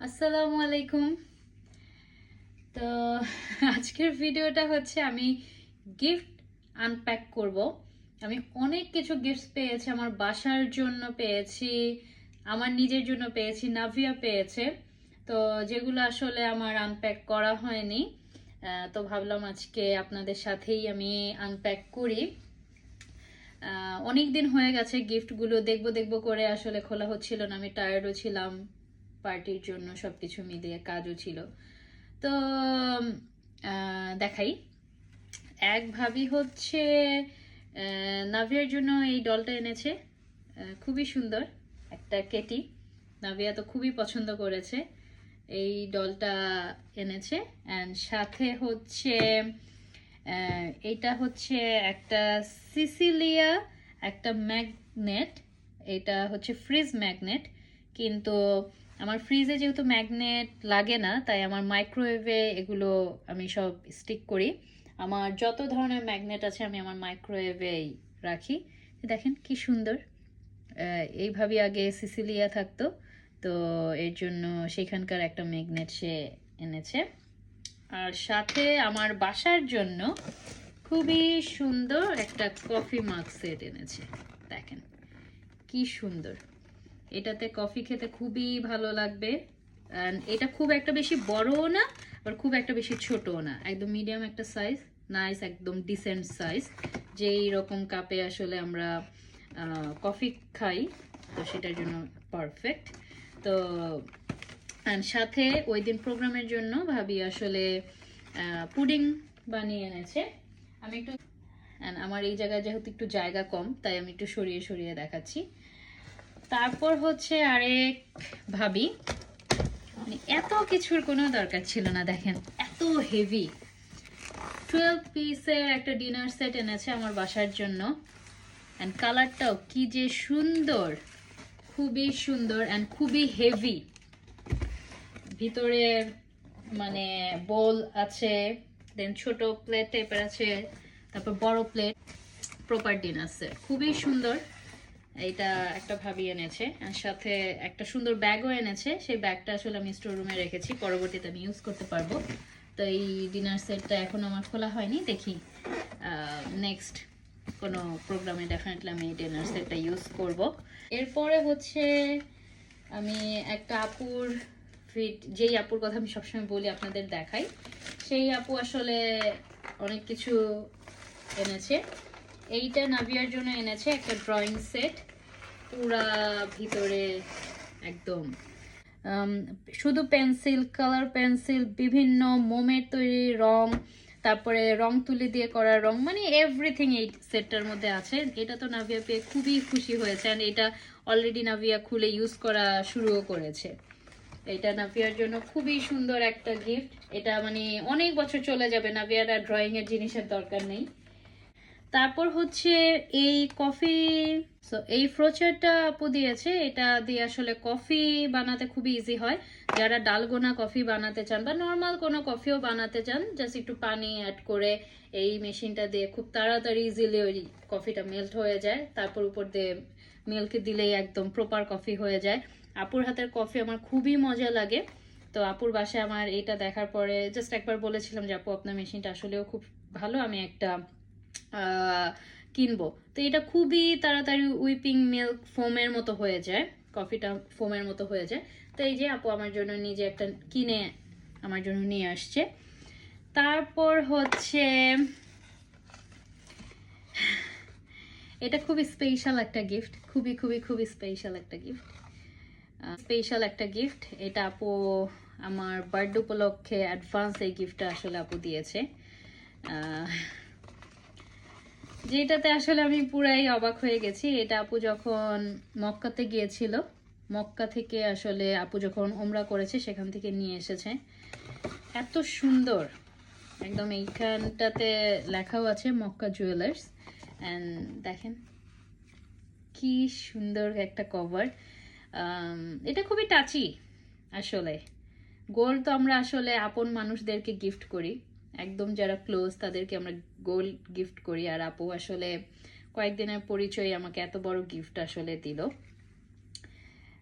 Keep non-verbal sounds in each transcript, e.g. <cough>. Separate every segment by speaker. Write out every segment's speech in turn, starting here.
Speaker 1: আসসালামু আলাইকুম। তো <laughs> আজকের ভিডিওটা হচ্ছে আমি গিফট আনপ্যাক করব। আমি অনেক কিছু গিফটস পেয়েছি, আমার বাসার জন্য পেয়েছি, আমার নিজের জন্য পেয়েছি, নাভিয়া পেয়েছে। তো যেগুলো আসলে আমার আনপ্যাক করা হয়নি তো ভাবলাম আজকে আপনাদের সাথেই আমি আনপ্যাক করি। অনেক দিন হয়ে গেছে গিফটগুলো দেখব দেখব করে আসলে খোলা হচ্ছিল না, আমি টায়ার্ডও ছিলাম। পার্টির জন্য সবকিছু মিলিয়ে কাজও ছিল। তো দেখাই। এক ভাবি হচ্ছে নাভিয়ার জন্য এই ডলটা এনেছে। খুবই সুন্দর, একটা কেটি। নাভিয়া তো খুবই পছন্দ করেছে এই ডলটা এনেছে। অ্যান্ড সাথে হচ্ছে এইটা হচ্ছে একটা সিসিলিয়া, একটা ম্যাগনেট। এটা হচ্ছে ফ্রিজ ম্যাগনেট। কিন্তু আমার ফ্রিজে যেহেতু ম্যাগনেট লাগে না, তাই আমার মাইক্রোওয়েভে এগুলো আমি সব স্টিক করি। আমার যত ধরনের ম্যাগনেট আছে আমি আমার মাইক্রোওয়েভেই রাখি। দেখেন কি সুন্দর। এইভাবে আগে সিসিলিয়া থাকতো, তো এর জন্য সেখানকার একটা ম্যাগনেট সে এনেছে। আর সাথে আমার বাসার জন্য খুবই সুন্দর একটা কফি মাগ সেট এনেছে। দেখেন কি সুন্দর। এটাতে কফি খেতে খুবই ভালো লাগবে। এটা খুব একটা বেশি বড়ও না, আবার খুব একটা বেশি ছোটও না। একদম মিডিয়াম একটা সাইজ নাইস একদম ডিসেন্ট সাইজ যেই রকম কাপে আসলে আমরা কফি খাই, তো সেটার জন্য পারফেক্ট তো সাথে ওই দিন প্রোগ্রামের জন্য ভাবি আসলে পুডিং বানিয়ে এনেছে। আমি একটু আমার এই জায়গায় যেহেতু একটু জায়গা কম, তাই আমি একটু সরিয়ে সরিয়ে দেখাচ্ছি। তারপর হচ্ছে আরেক ভাবি। মানে এত কিছুর কোনো দরকার ছিল না, দেখেন, এত হেভি টুয়েলভ পিসের একটা ডিনার সেট এনেছে আমার বাসার জন্য। অ্যান্ড কালারটাও কি যে সুন্দর, খুবই সুন্দর অ্যান্ড খুবই হেভি ভিতরে মানে বোল আছে দেন ছোট প্লেট টাইপের আছে, তারপর বড় প্লেট প্রপার ডিনার সেট খুবই সুন্দর। এইটা একটা ভাবি এনেছে আর সাথে একটা সুন্দর ব্যাগও এনেছে। সেই ব্যাগটা আসলে আমি স্টোর রুমে রেখেছি, পরবর্তীতে আমি ইউজ করতে পারব। তো এই ডিনার সেটটা এখন আমার খোলা হয়নি, দেখি নেক্সট কোনো প্রোগ্রামে ডেফিনেটলি আমি ডিনার সেটটা ইউজ করব। এরপরে হচ্ছে আমি একটা আপুর ফিট যেই আপুর কথা আমি সবসময় বলি আপনাদের দেখাই, সেই আপু আসলে অনেক কিছু এনেছে। এইটা নাভিয়ার জন্য এনেছে একটা ড্রয়িং সেট। পুরা ভিতরে একদম শুধু পেন্সিল, কালার পেন্সিল, বিভিন্ন মোমের তৈরি রং, তারপরে রং তুলি দিয়ে করা রং মানে এভরিথিং এই সেটটার মধ্যে আছে। এটা তো নাভিয়া পেয়ে খুবই খুশি হয়েছে and এটা অলরেডি নাভিয়া খুলে ইউজ করা শুরুও করেছে। এটা নাভিয়ার জন্য খুবই সুন্দর একটা গিফট এটা মানে অনেক বছর চলে যাবে নাভিয়ার আর ড্রয়িং এর জিনিসের দরকার নেই। তারপর হচ্ছে এই কফি, so এই ফ্রোচারটা আপু দিয়েছে, এটা দিয়ে আসলে কফি বানাতে খুবই ইজি হয়। যারা ডালগোনা কফি বানাতে চান বা নর্মাল কোনো কফিও বানাতে চান জাস্ট একটু পানি অ্যাড করে এই মেশিনটা দিয়ে খুব তাড়াতাড়ি ইজিলি ওই কফিটা মেল্ট হয়ে যায়। তারপর উপর দিয়ে মিল্ক দিলেই একদম প্রপার কফি হয়ে যায়। আপুর হাতের কফি আমার খুবই মজা লাগে। তো আপুর বাসায় আমার এটা দেখার পরে জাস্ট একবার বলেছিলাম যে, আপু, আপনার মেশিনটা আসলেও খুব ভালো। আমি একটা কিনবো। তো এটা খুবই তাড়াতাড়ি উইপিং মিল্ক ফোমের মতো হয়ে যায় কফিটা ফোমের মতো হয়ে যায়। তো এই যে আপু আমার জন্য নিজে একটা কিনে আমার জন্য নিয়ে আসছে। তারপর হচ্ছে, এটা খুবই স্পেশাল একটা গিফট খুবই খুবই খুবই স্পেশাল একটা গিফট স্পেশাল একটা গিফট এটা আপু আমার বার্থডে উপলক্ষে অ্যাডভান্স এই গিফটটা আসলে আপু দিয়েছে। যেটাতে আসলে আমি পুরাই অবাক হয়ে গেছি, এটা আপু যখন মক্কাতে গিয়েছিল, মক্কা থেকে আসলে আপু যখন ওমরা করেছে, সেখান থেকে নিয়ে এসেছে। এত সুন্দর। একদম এইখানটাতে লেখাও আছে, মক্কা জুয়েলার্স অ্যান্ড দেখেন, কি সুন্দর একটা কভার এটা খুবই টাচি আসলে। গোল্ড তো আমরা আসলে আপন মানুষদেরকে গিফট করি। একদম যারা ক্লোজ তাদেরকে আমরা গোল্ড গিফট করি। আর আপু আসলে কয়েকদিনের পরিচয় আমাকে এত বড় গিফট আসলে দিল।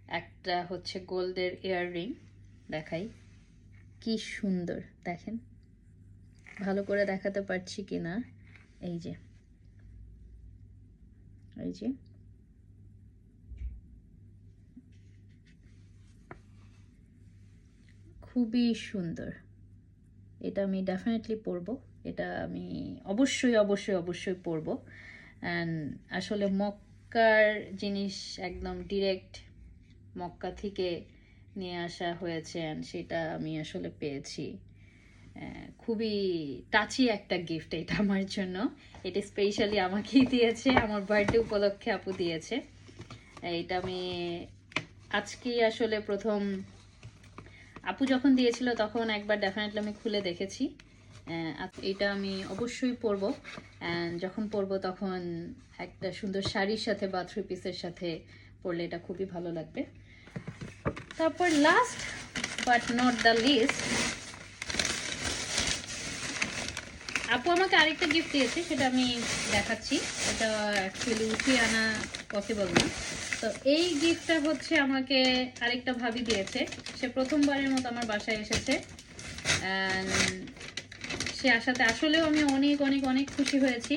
Speaker 1: একটা হচ্ছে গোল্ডের ইয়াররিং দেখাই। কি সুন্দর, দেখেন। ভালো করে দেখাতে পারছি কি না এই যে। এই যে। খুবই সুন্দর। এটা আমি ডেফিনেটলি পরবো। এটা আমি অবশ্যই অবশ্যই অবশ্যই পরবো। অ্যান্ড আসলে মক্কার জিনিস একদম ডিরেক্ট মক্কা থেকে নিয়ে আসা হয়েছে অ্যান্ড সেটা আমি আসলে পেয়েছি। খুবই টাচি একটা গিফট এটা আমার জন্য। এটা স্পেশালি আমাকেই দিয়েছে, আমার বার্থডে উপলক্ষে আপু দিয়েছে। এটা আমি আজকেই আসলে প্রথম আপু যখন দিয়েছিল তখন একবার ডেফিনেটলি আমি খুলে দেখেছি। এটা আমি অবশ্যই পরবো। যখন পরব তখন একটা সুন্দর শাড়ির সাথে বা থ্রি পিসের সাথে পরলে এটা খুবই ভালো লাগবে। তারপর last but not the least আপু আমাকে আরেকটা গিফট দিয়েছে, সেটা আমি দেখাচ্ছি। এটা অ্যাকচুয়ালি উঠিয়ে আনা পসিবল না। তো এই গিফটটা হচ্ছে আমাকে আরেকটা ভাবি দিয়েছে। সে প্রথমবারের মতো আমার বাসায় এসেছে। সে আসাতে আসলেও আমি অনেক অনেক অনেক খুশি হয়েছি।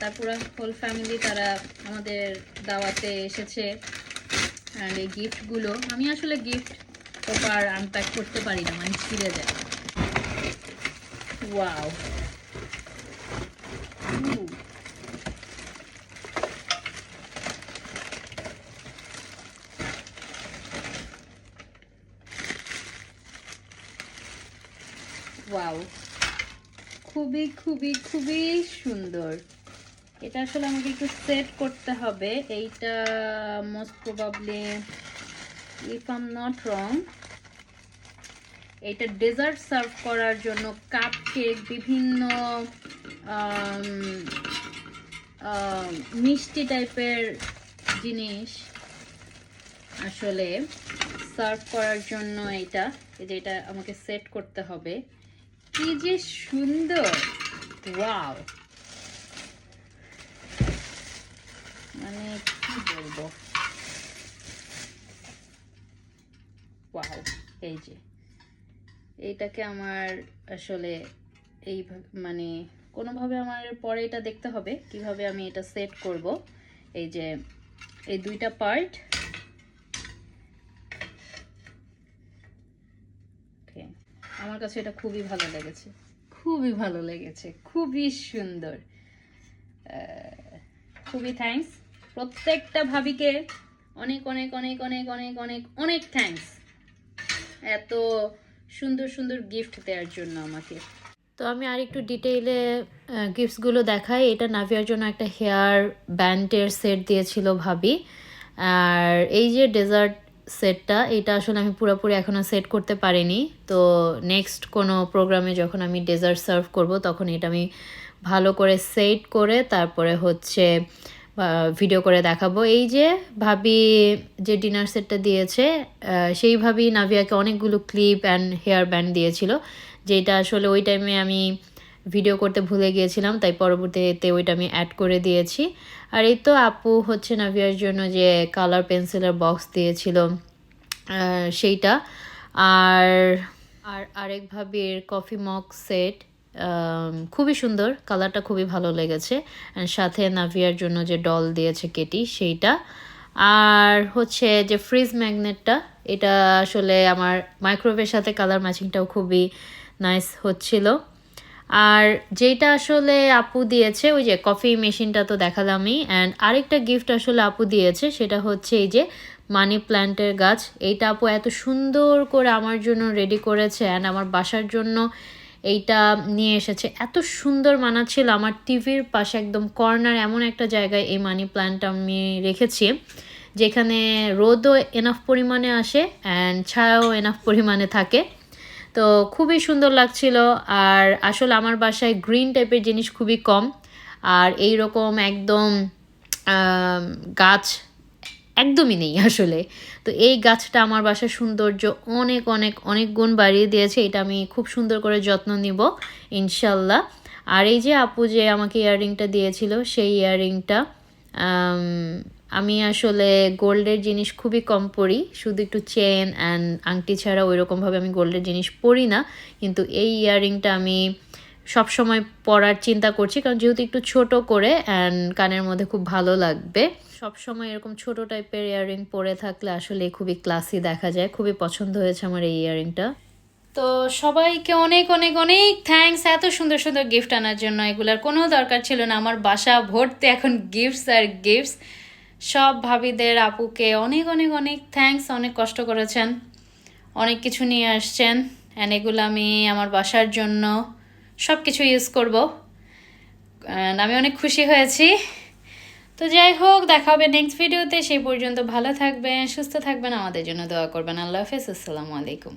Speaker 1: তার পুরো হোল ফ্যামিলি তারা আমাদের দাওয়াতে এসেছে। আর এই গিফটগুলো আমি আসলে গিফট প্রপার আনপ্যাক করতে পারি না মানে ছিঁড়ে যায়। ওয়াও ওয়াও খুবই খুবই খুবই সুন্দর। এটা আসলে আমাকে একটু সেট করতে হবে। এইটা most probably if I'm not wrong এটা ডেজার্ট সার্ভ করার জন্য কাপ কেক বিভিন্ন আম, আম, মিষ্টি টাইপের জিনিস আসলে সার্ভ করার জন্য এটা এই যে এটা আমাকে সেট করতে হবে। কি যে সুন্দর। ওয়াও। মানে কি বলব? ওয়াও, এই যে। এইটাকে আমার আসলে এই মানে কোনোভাবে আমার পরে এটা দেখতে হবে, কীভাবে আমি এটা সেট করব। এই যে, এই দুইটা পার্ট আমার কাছে এটা খুবই ভালো লেগেছে। খুবই ভালো লেগেছে, খুবই সুন্দর। খুবই থ্যাঙ্কস প্রত্যেকটা ভাবিকে অনেক অনেক অনেক অনেক অনেক অনেক অনেক থ্যাঙ্কস এত সুন্দর সুন্দর গিফট দেওয়ার জন্য আমাকে। তো আমি আর একটু ডিটেইলে গিফটসগুলো দেখাই। এটা নাভিয়ার জন্য একটা হেয়ার ব্যান্ডের সেট দিয়েছিল ভাবি। আর এই যে ডেজার্ট সেটটা এটা আসলে আমি পুরোপুরি এখনও সেট করতে পারিনি। তো নেক্সট কোনো প্রোগ্রামে যখন আমি ডেজার্ট সার্ভ করব, তখন এটা আমি ভালো করে সেট করে তারপরে হচ্ছে ভিডিও করে দেখাবো। এই যে ভাবি যে ডিনার সেটটা দিয়েছে সেইভাবেই নাভিয়াকে অনেকগুলো ক্লিপ অ্যান্ড হেয়ার ব্যান্ড দিয়েছিল, যেটা আসলে ওই টাইমে আমি ভিডিও করতে ভুলে গিয়েছিলাম, তাই পরবর্তীতে ওইটা আমি অ্যাড করে দিয়েছি। আর এই তো আপু হচ্ছে নাভিয়ার জন্য যে কালার পেন্সিলের বক্স দিয়েছিল সেইটা। আর আর আরেক ভাবির কফি মগ সেট খুবই সুন্দর কালারটা খুবই ভালো লেগেছে। সাথে নাভিয়ার জন্য যে ডল দিয়েছে কেটি সেইটা। আর হচ্ছে যে ফ্রিজ ম্যাগনেটটা এটা আসলে আমার মাইক্রোওয়েভের সাথে কালার ম্যাচিংটাও খুবই নাইস হচ্ছিল। আর যেটা আসলে আপু দিয়েছে, ওই যে কফি মেশিনটা তো দেখালামই অ্যান্ড আরেকটা গিফট আসলে আপু দিয়েছে, সেটা হচ্ছে এই যে মানি প্ল্যান্টের গাছ। এইটা আপু এত সুন্দর করে আমার জন্য রেডি করেছে অ্যান্ড আমার বাসার জন্য এইটা নিয়ে এসেছে। এত সুন্দর মানাচ্ছিল, আমার টিভির পাশে একদম কর্নার এমন একটা জায়গায় এই মানি প্ল্যান্টটা আমি রেখেছি, যেখানে রোদও এনাফ পরিমাণে আসে অ্যান্ড ছায়াও এনাফ পরিমাণে থাকে। তো খুবই সুন্দর লাগছিল। আর আসলে আমার বাসায় গ্রিন টাইপের জিনিস খুবই কম। আর এই রকম একদম গাছ একদমই নেই আসলে। তো এই গাছটা আমার বাসার সৌন্দর্য অনেক অনেক অনেক গুণ বাড়িয়ে দিয়েছে। এটা আমি খুব সুন্দর করে যত্ন নিব, ইনশাল্লাহ। আর এই যে আপু যে আমাকে ইয়াররিংটা দিয়েছিল, সেই ইয়াররিংটা আমি আসলে গোল্ডের জিনিস খুবই কম পরি শুধু একটু চেন অ্যান্ড আংটি ছাড়া ওই রকমভাবে আমি গোল্ডের জিনিস পরি না। কিন্তু এই ইয়াররিংটা আমি সব সময় পরার চিন্তা করছি। কারণ যেহেতু একটু ছোট করে অ্যান্ড কানের মধ্যে খুব ভালো লাগবে। সব সময় এরকম ছোট টাইপের ইয়াররিং পরে থাকলে আসলে খুবই ক্লাসি দেখা যায়। খুবই পছন্দ হয়েছে আমার এই ইয়াররিংটা তো সবাইকে অনেক অনেক অনেক থ্যাঙ্কস এত সুন্দর সুন্দর গিফট আনার জন্য। এগুলার কোনো দরকার ছিল না। আমার বাসা ভর্তি এখন গিফটস আর গিফটস সব ভাবিদের আপুকে অনেক অনেক অনেক থ্যাঙ্কস অনেক কষ্ট করেছেন। অনেক কিছু নিয়ে আসছেন। অ্যান্ড এগুলো আমি আমার বাসার জন্য সব কিছু ইউজ করব আমি অনেক খুশি হয়েছি। তো যাই হোক, দেখা হবে নেক্সট ভিডিওতে সেই পর্যন্ত ভালো থাকবেন, সুস্থ থাকবেন। আমাদের জন্য দোয়া করবেন। আল্লাহ হাফেজ। আসসালামু আলাইকুম।